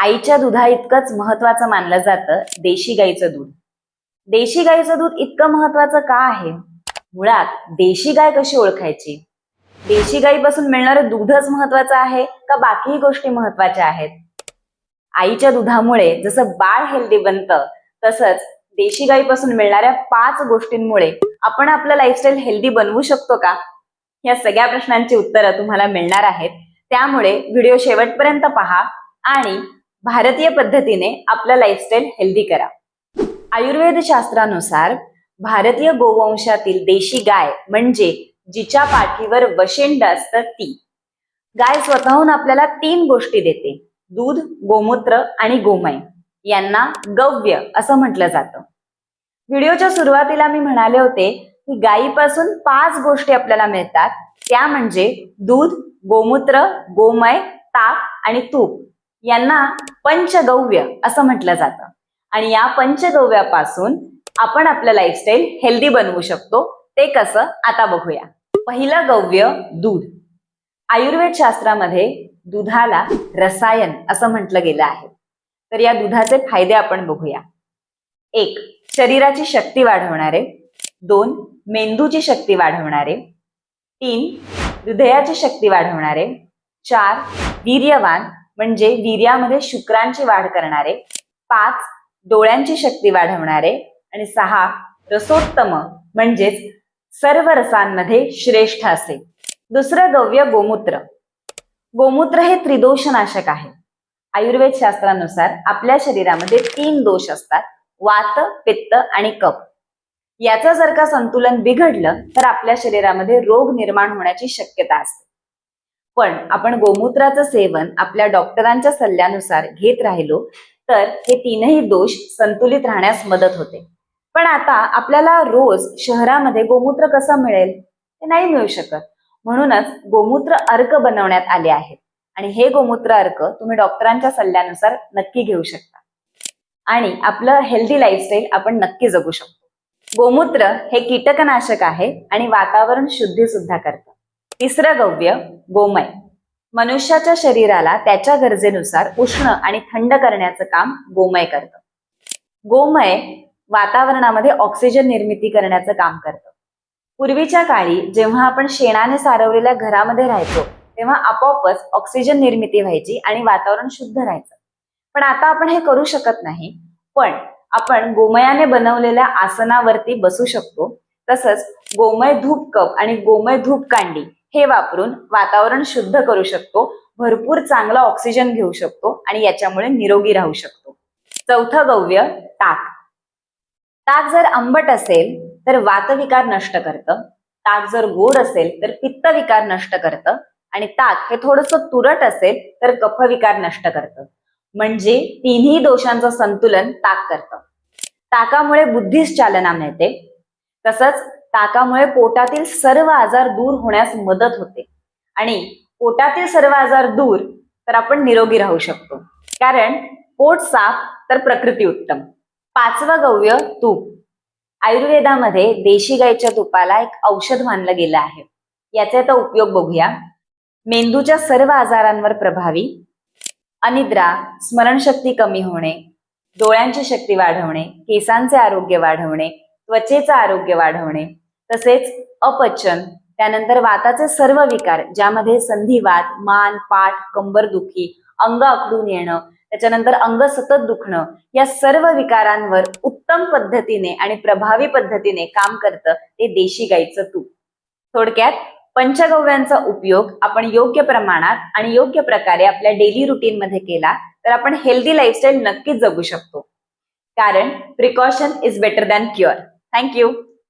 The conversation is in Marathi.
आईच्या दुधा इतकंच महत्वाचं मानलं जातं देशी गाईचं दूध. देशी गाईचं दूध इतकं महत्वाचं का आहे? मुळात देशी गाय कशी ओळखायची? देशी गाईपासून मिळणारं दूधच महत्वाचं आहे का बाकीही गोष्टी महत्त्वाच्या आहेत? आईच्या दुधामुळे जसं बाळ हेल्दी बनतं तसंच देशी गाईपासून मिळणाऱ्या पाच गोष्टींमुळे आपण आपलं लाईफस्टाईल हेल्दी बनवू शकतो का? या सगळ्या प्रश्नांची उत्तरं तुम्हाला मिळणार आहेत. त्यामुळे व्हिडिओ शेवटपर्यंत पहा आणि भारतीय पद्धतीने आपलं लाईफस्टाईल हेल्दी करा. आयुर्वेद शास्त्रानुसार भारतीय गोवंशातील देशी गाय म्हणजे जिच्या पाठीवर वशिंड असतं ती. गाय स्वतःहून आपल्याला तीन गोष्टी देते दूध गोमूत्र आणि गोमय. यांना गव्य असं म्हटलं जातं. व्हिडिओच्या सुरुवातीला मी म्हणाले होते की गायीपासून पाच गोष्टी आपल्याला मिळतात त्या म्हणजे दूध गोमूत्र गोमय ताक आणि तूप. यांना पंचगव्य असं म्हटलं जातं. आणि या पंचगव्यापासून आपण आपलं लाईफस्टाईल हेल्दी बनवू शकतो. ते कसं? आता बघूया. पहिलं गव्य दूध. आयुर्वेद शास्त्रामध्ये दुधाला रसायन असं म्हटलं गेलं आहे. तर या दुधाचे फायदे आपण बघूया. एक शरीराची शक्ती वाढवणारे. दोन मेंदूची शक्ती वाढवणारे. तीन हृदयाची शक्ती वाढवणारे. चार वीर्यवान म्हणजे वीर्यामध्ये शुक्रांची वाढ करणारे पाच डोळ्यांची शक्ती वाढवणारे आणि सहा रसोत्तम म्हणजेच सर्व रसांमध्ये श्रेष्ठ असे. दुसरं गव्य गोमूत्र. गोमूत्र हे त्रिदोषनाशक आहे. आयुर्वेद शास्त्रानुसार आपल्या शरीरामध्ये तीन दोष असतात वात पित्त आणि कप याचं जर का संतुलन बिघडलं तर आपल्या शरीरामध्ये रोग निर्माण होण्याची शक्यता असते. पण आपण गोमूत्राचं सेवन आपल्या डॉक्टरांच्या सल्ल्यानुसार घेत राहिलो तर हे तीनही दोष संतुलित राहण्यास मदत होते. पण आता आपल्याला रोज शहरामध्ये गोमूत्र कसं मिळेल? ते नाही मिळू शकत. म्हणूनच गोमूत्र अर्क बनवण्यात आले आहेत. आणि हे गोमूत्र अर्क तुम्ही डॉक्टरांच्या सल्ल्यानुसार नक्की घेऊ शकता. आणि आपलं हेल्दी लाईफस्टाईल आपण नक्की जगू शकतो. गोमूत्र हे कीटकनाशक आहे आणि वातावरण शुद्धी सुद्धा करतं. तिसरं गव्य गोमय. मनुष्याच्या शरीराला त्याच्या गरजेनुसार उष्ण आणि थंड करण्याचं काम गोमय करतं. गोमय वातावरणामध्ये ऑक्सिजन निर्मिती करण्याचं काम करतं. पूर्वीच्या काळी जेव्हा आपण शेणाने सारवलेल्या घरामध्ये राहायचो तेव्हा आपोआपच ऑक्सिजन निर्मिती व्हायची आणि वातावरण शुद्ध राहायचं. पण आता आपण हे करू शकत नाही पण आपण गोमयाने बनवलेल्या आसनावरती बसू शकतो. तसंच गोमय धूप कप आणि गोमय धूप कांडी हे वापरून वातावरण शुद्ध करू शकतो भरपूर चांगला ऑक्सिजन घेऊ शकतो आणि याच्यामुळे निरोगी राहू शकतो. चौथं गव्य ताक. ताक जर आंबट असेल तर वातविकार नष्ट करतं. ताक जर गोड असेल तर पित्तविकार नष्ट करतं. आणि ताक हे थोडस तुरट असेल तर कफविकार नष्ट करतं. म्हणजे तिन्ही दोषांचं संतुलन ताक करतं. ताकामुळे बुद्धीस चालना मिळते. तसंच ताकामुळे पोटातील सर्व आजार दूर होण्यास मदत होते. आणि पोटातील सर्व आजार दूर तर आपण निरोगी राहू शकतो. कारण पोट साफ तर प्रकृती उत्तम. पाचवं गव्य तूप. आयुर्वेदामध्ये देशी गाईच्या तुपाला एक औषध मानलं गेलं आहे. याचा आता उपयोग बघूया. मेंदूच्या सर्व आजारांवर प्रभावी. अनिद्रा स्मरणशक्ती कमी होणे. डोळ्यांची शक्ती वाढवणे. केसांचे आरोग्य वाढवणे. त्वचेचं आरोग्य वाढवणे तसेच अपचन त्यानंतर वाताचे सर्व विकार ज्यामध्ये संधिवात मान पाठ कंबरदुखी अंग आखडून येणं त्याच्यानंतर अंग सतत दुखणं या सर्व विकारांवर उत्तम पद्धतीने आणि प्रभावी पद्धतीने काम करतं ते देशी गाईचं तूप. थोडक्यात पंचगव्यांचा उपयोग आपण योग्य प्रमाणात आणि योग्य प्रकारे आपल्या डेली रुटीन मध्ये केला तर आपण हेल्दी लाईफस्टाईल नक्कीच जगू शकतो. कारण precaution is better than cure. Thank you.